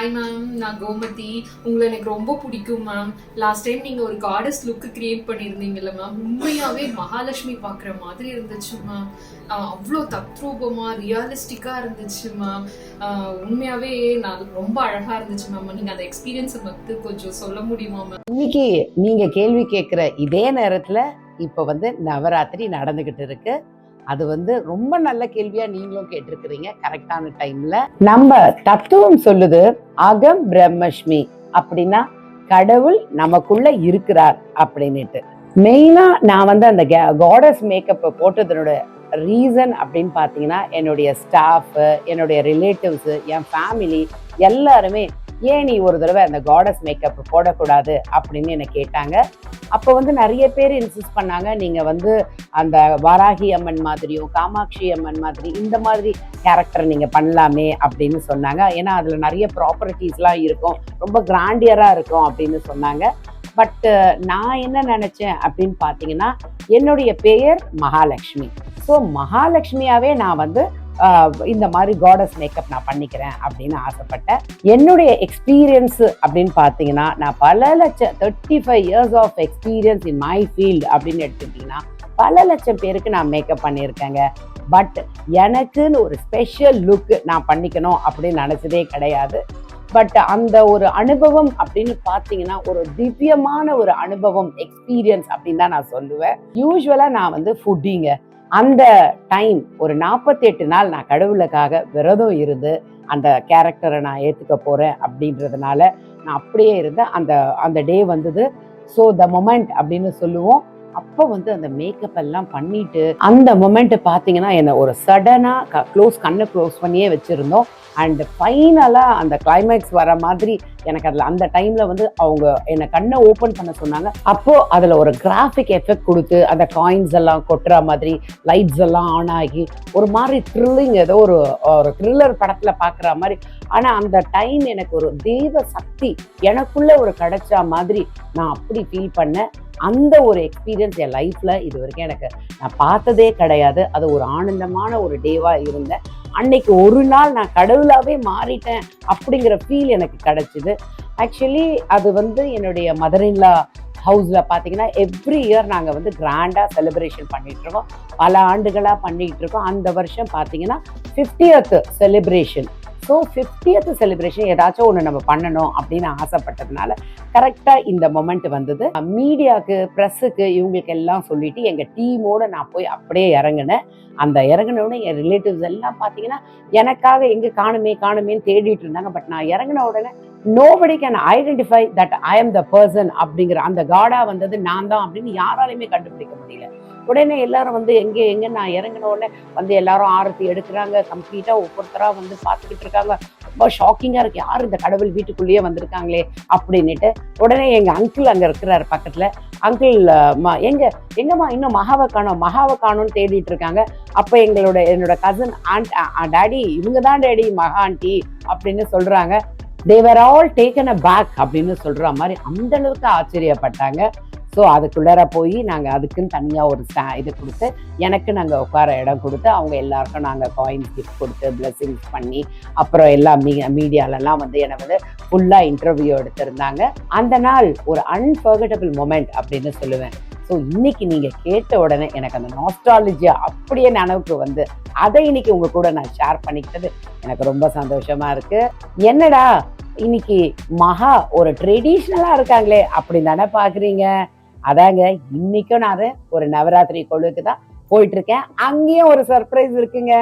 Hi ma'am நான் கோமதி. உங்களை எனக்கு ரொம்ப பிடிக்கும் மேம் லாஸ்ட் டைம் நீங்கள் ஒரு காடஸ் லுக்கு கிரியேட் பண்ணியிருந்தீங்கல்ல மேம் உண்மையாகவே மகாலட்சுமி பார்க்குற மாதிரி இருந்துச்சு மேம் அவ்வளோ தத்ரூபமாக ரியாலிஸ்டிக்காக இருந்துச்சு மேம் உண்மையாகவே நான் ரொம்ப அழகாக இருந்துச்சு மேம் நீங்கள் அந்த எக்ஸ்பீரியன்ஸை பற்றி கொஞ்சம் சொல்ல முடியுமா மேம் இன்னைக்கு நீங்கள் கேள்வி கேட்குற இதே நேரத்தில் இப்போ வந்து நவராத்திரி நடந்துக்கிட்டு இருக்குது அது வந்து ரொம்ப நல்ல கேள்வியா நீங்களும் கேட்டிருக்கிறீங்க கரெக்டான டைம்ல. நம்ம தத்துவம் சொல்லுது அகம் பிரம்மஷ்மி. அப்படின்னா கடவுள் நமக்குள்ள இருக்கிறார் அப்படின்னுட்டு. மெயினா நான் வந்து அந்த காடஸ் மேக்கப் போட்டதனோட ரீசன் அப்படின்னு பார்த்தீங்கன்னா என்னுடைய ஸ்டாஃப் என்னுடைய ரிலேட்டிவ்ஸ் என் ஃபேமிலி எல்லாருமே ஏன் நீ ஒரு தடவை அந்த காடஸ் மேக்கப் போடக்கூடாது அப்படின்னு என்னை கேட்டாங்க. அப்போ வந்து நிறைய பேர் இன்சிஸ்ட் பண்ணாங்க நீங்கள் வந்து அந்த வாராகி அம்மன் மாதிரியும் காமாட்சி அம்மன் மாதிரி இந்த மாதிரி கேரக்டர் நீங்கள் பண்ணலாமே அப்படின்னு சொன்னாங்க. ஏன்னா அதில் நிறைய ப்ராப்பர்ட்டிஸ்லாம் இருக்கும். ரொம்ப கிராண்டியராக இருக்கும் அப்படின்னு சொன்னாங்க. பட்டு நான் என்ன நினச்சேன் அப்படின்னு பார்த்தீங்கன்னா என்னுடைய பெயர் மகாலட்சுமி. ஸோ மகாலட்சுமியாகவே நான் வந்து இந்த மாதிரி காடஸ் மேக்கப் நான் பண்ணிக்கிறேன் அப்படின்னு ஆசைப்பட்டேன் என்னுடைய எக்ஸ்பீரியன்ஸ் அப்படின்னு பார்த்தீங்கன்னா நான் பல லட்சம் thirty five years of experience in my field அப்படின்னு எடுத்துக்கிட்டிங்கன்னா பல லட்சம் பேருக்கு நான் மேக்கப் பண்ணியிருக்கேங்க. பட் எனக்குன்னு ஒரு ஸ்பெஷல் லுக் நான் பண்ணிக்கணும் அப்படின்னு நினச்சதே கிடையாது. பட் அந்த ஒரு அனுபவம் அப்படின்னு பார்த்தீங்கன்னா ஒரு திவ்யமான ஒரு அனுபவம் எக்ஸ்பீரியன்ஸ் அப்படின்னு தான் நான் சொல்லுவேன். யூஸ்வலாக நான் வந்து ஃபுட்டிங்க அந்த டைம் ஒரு நாற்பத்தெட்டு நாள் நான் கடவுளுக்காக விரதம் இருந்து அந்த கேரக்டரை நான் ஏற்றுக்க போகிறேன் அப்படின்றதுனால நான் அப்படியே இருந்தேன் அந்த அந்த டே வந்தது. ஸோ த மொமெண்ட் அப்படின்னு சொல்லுவோம். அப்போ வந்து அந்த மேக்கப் எல்லாம் பண்ணிட்டு அந்த மொமெண்ட் பார்த்தீங்கன்னா என்னை ஒரு சடனாக க்ளோஸ் கண்ணை க்ளோஸ் பண்ணியே வச்சுருந்தோம். அண்ட் ஃபைனலாக அந்த கிளைமேக்ஸ் வர மாதிரி எனக்கு அதில் அந்த டைமில் வந்து அவங்க என்னை கண்ணை ஓப்பன் பண்ண சொன்னாங்க. அப்போது அதில் ஒரு கிராஃபிக் எஃபெக்ட் கொடுத்து அந்த காயின்ஸ் எல்லாம் கொட்டுற மாதிரி லைட்ஸ் எல்லாம் ஆன் ஆகி ஒரு மாதிரி த்ரில்லிங் ஏதோ ஒரு ஒரு த்ரில்லர் படத்தில் பார்க்குற மாதிரி. ஆனால் அந்த டைம் எனக்கு ஒரு தெய்வ சக்தி எனக்குள்ளே ஒரு கிடைச்ச மாதிரி நான் அப்படி ஃபீல் பண்ணேன். அந்த ஒரு எக்ஸ்பீரியன்ஸ் என் லைஃப்பில் இது வரைக்கும் எனக்கு நான் பார்த்ததே கிடையாது. அது ஒரு ஆனந்தமான ஒரு டேவாக இருந்தேன். அன்னைக்கு ஒரு நாள் நான் கடவுளாகவே மாறிட்டேன் அப்படிங்கிற ஃபீல் எனக்கு கிடைச்சிது. ஆக்சுவலி அது வந்து என்னுடைய மதரின்லா ஹவுஸில் பார்த்தீங்கன்னா எவ்ரி இயர் நாங்கள் வந்து கிராண்டாக செலிப்ரேஷன் பண்ணிகிட்ருக்கோம் பல ஆண்டுகளாக பண்ணிகிட்டு இருக்கோம். அந்த வருஷம் பார்த்தீங்கன்னா fiftieth celebration so fiftieth celebration ஏதாச்சும் ஒன்று நம்ம பண்ணணும் அப்படின்னு ஆசைப்பட்டதுனால கரெக்டாக இந்த மொமெண்ட் வந்தது. மீடியாவுக்கு ப்ரெஸ்ஸுக்கு இவங்களுக்கு எல்லாம் சொல்லிட்டு எங்கள் டீமோட நான் போய் அப்படியே இறங்கினேன். அந்த இறங்கினோடனே என் ரிலேட்டிவ்ஸ் எல்லாம் பார்த்தீங்கன்னா எனக்காக எங்கே காணுமே காணுமேன்னு தேடிட்டு இருந்தாங்க. பட் நான் இறங்கின உடனே nobody can identify that I am the person அப்படிங்கிற அந்த காடா வந்தது நான் தான் அப்படின்னு யாராலையுமே கண்டுபிடிக்க முடியல. உடனே எல்லாரும் வந்து எங்கே எங்கே நான் இறங்கின உடனே வந்து எல்லாரும் ஆரத்தி எடுக்கிறாங்க. கம்ப்ளீட்டாக ஒவ்வொருத்தராக வந்து பார்த்துக்கிட்டு இருக்காங்க. ரொம்ப ஷாக்கிங்காக இருக்கு. யார் இந்த கடவுள் வீட்டுக்குள்ளேயே வந்திருக்காங்களே அப்படின்னுட்டு உடனே எங்கள் அங்கிள் அங்கே இருக்கிறாரு பக்கத்தில். அங்கிள் எங்க எங்கம்மா இன்னும் மகாவை காணும் மகாவை காணும்னு தேடிட்டு இருக்காங்க. அப்போ எங்களோட என்னோட கசன் ஆண்ட் டேடி இவங்க தான் டேடி மகா ஆண்டி அப்படின்னு சொல்கிறாங்க தேவர் ஆல் டேக்கன் அ பேக் அப்படின்னு சொல்ற மாதிரி அந்த அளவுக்கு ஆச்சரியப்பட்டாங்க. ஸோ அதுக்குள்ளார போய் நாங்கள் அதுக்குன்னு தனியாக ஒரு ஸ்டா இது கொடுத்து எனக்கு நாங்கள் உட்கார இடம் கொடுத்து அவங்க எல்லாருக்கும் நாங்கள் காயின்ஸ் கிஃப்ட் கொடுத்து பிளெஸ்ஸிங்ஸ் பண்ணி அப்புறம் எல்லா மீ மீடியாலெல்லாம் வந்து என்னை வந்து ஃபுல்லாக இன்டர்வியூ எடுத்திருந்தாங்க. அந்த நாள் ஒரு அன்ஃபர்கட்டபிள் மொமெண்ட் அப்படின்னு சொல்லுவேன். ஸோ இன்னைக்கு நீங்கள் கேட்ட உடனே எனக்கு அந்த நாஸ்டாலஜியா அப்படியே நினைவுக்கு வந்து அதை இன்னைக்கு உங்க கூட நான் ஷேர் பண்ணிக்கிட்டது எனக்கு ரொம்ப சந்தோஷமா இருக்கு. என்னடா இன்னைக்கு மகா ஒரு ட்ரெடிஷ்னலாக இருக்காங்களே அப்படின்னு தானே பார்க்குறீங்க அதாங்க இன்னைக்கும் நான் ஒரு நவராத்திரி கொழுவுக்கு தான் போயிட்டு இருக்கேன். அங்கேயும் ஒரு சர்ப்ரைஸ் இருக்குங்க.